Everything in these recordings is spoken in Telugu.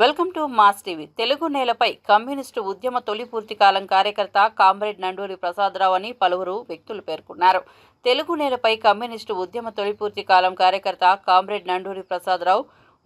Welcome to Mass TV. Telugu నేలపై కమ్యూనిస్టు ఉద్యమ తొలి పూర్తికాలం కార్యకర్త కామ్రేడ్ నండూరి ప్రసాదరావు అని పలువురు వ్యక్తులు పేర్కొన్నారు. తెలుగు నేలపై కమ్యూనిస్టు ఉద్యమ తొలి పూర్తికాలం కార్యకర్త కామ్రేడ్ నండూరి ప్రసాదరావు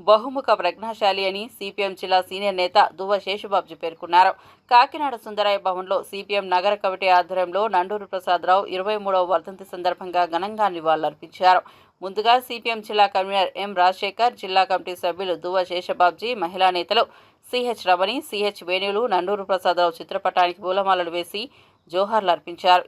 బహుముఖ ప్రజ్ఞాశాలి అని సిపిఎం జిల్లా సీనియర్ నేత దువ్వ శేషుబాబుజీ పేర్కొన్నారు. కాకినాడ సుందరాయ భవన్లో సిపిఎం నగర కమిటీ ఆధ్వర్యంలో నండూరు ప్రసాదరావు ఇరవై మూడవ వర్ధంతి సందర్భంగా ఘనంగా నివాళులర్పించారు. ముందుగా సిపిఎం జిల్లా కన్వీనర్ ఎం రాజశేఖర్ జిల్లా కమిటీ సభ్యులు దువ్వ శేషబాబ్జీ మహిళా నేతలు సిహెచ్ రమణి సిహెచ్ వేణులు నండూరు ప్రసాదరావు చిత్రపటానికి పూలమాలలు వేసి జోహార్లు అర్పించారు.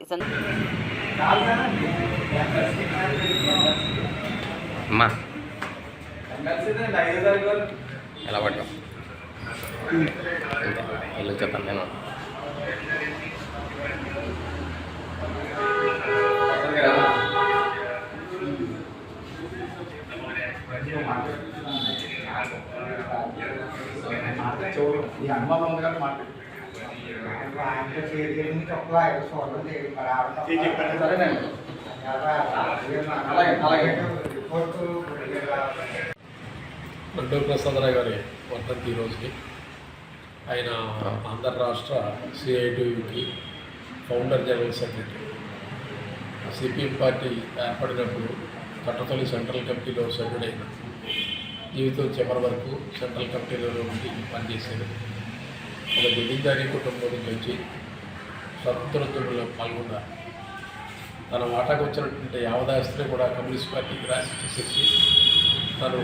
ఈ సంద- అమ్మా ఎలా పడ్డావు సరేనండి అలాగే అలాగే ప్రసాదరావు గారి వర్ధంతి ఈరోజుకి ఆయన ఆంధ్ర రాష్ట్ర సిఐటికి founder general secretary CPM party ఏర్పడినప్పుడు కట్టతొలి సెంట్రల్ కమిటీలో సభ్యుడైన జీవితం చివరి వరకు సెంట్రల్ కమిటీలో ఉండి పనిచేశారు. ఒక జమీందారీ కుటుంబం నుంచి వచ్చి స్వతంత్రోద్యమంలో పాల్గొన్నారు తన వాటాకు వచ్చినటువంటి యావదాస్తిని కూడా కమ్యూనిస్ట్ పార్టీకి రాసి చేసేసి తను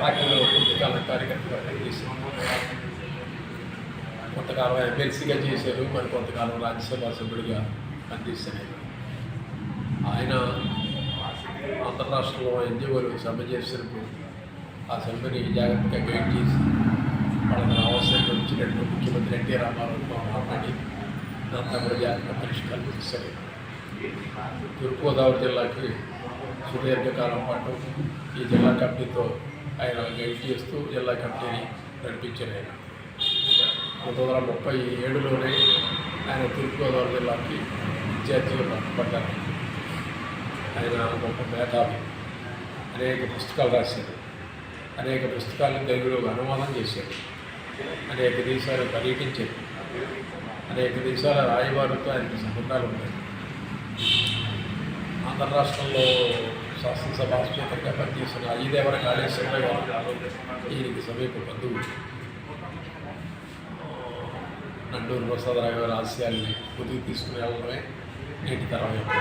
పార్టీలో కొంతకాల కార్యకర్తగా పనిచేశారు. కొంతకాలం ఎమ్మెల్సీగా చేశారు మరి కొంతకాలం రాజ్యసభ సభ్యుడిగా పనిచేశారు. ఆయన ఆంధ్ర రాష్ట్రంలో ఎన్జిఓలు సభ చేసినప్పుడు ఆ సభ్యుని జాగ్రత్తగా గైడ్ చేసి వాళ్ళకి అవసరం వచ్చినట్టు ముఖ్యమంత్రి ఎన్టీ రామారావుతో మాట్లాడి దాంతో కూడా జాగ్రత్త పరిష్కారం చేశారు. తూర్పుగోదావరి జిల్లాకి సుదీర్ఘకాలం పాటు ఈ జిల్లా కమిటీతో ఆయన గైడ్ చేస్తూ జిల్లా కమిటీని నడిపించారు ఆయన. పంతొమ్మిది వందల ముప్పై ఏడులోనే ఆయన తూర్పుగోదావరి జిల్లాకి విద్యార్థులు పడ్డారు ఆయన గొప్ప మేధావి. అనేక పుస్తకాలు రాశారు. అనేక పుస్తకాలను తెలుగులో అనువాదం చేశారు అనేక దేశాలు పర్యటించారు. అనేక దేశాల రాయబారులతో ఆయనకి సంబంధాలు ఉన్నాయి. ఆంధ్ర రాష్ట్రంలో శాసనసభ స్పీకర్గా పనిచేసిన అయ్యదేవర కాళేశ్వరరావు గారు ఈయనకి సమీప బంధువు నండూరు ప్రసాదరావు గారి ఆశయాల్ని ముందుకు తీసుకుని వెళ్ళడమే నేటి తరం యొక్క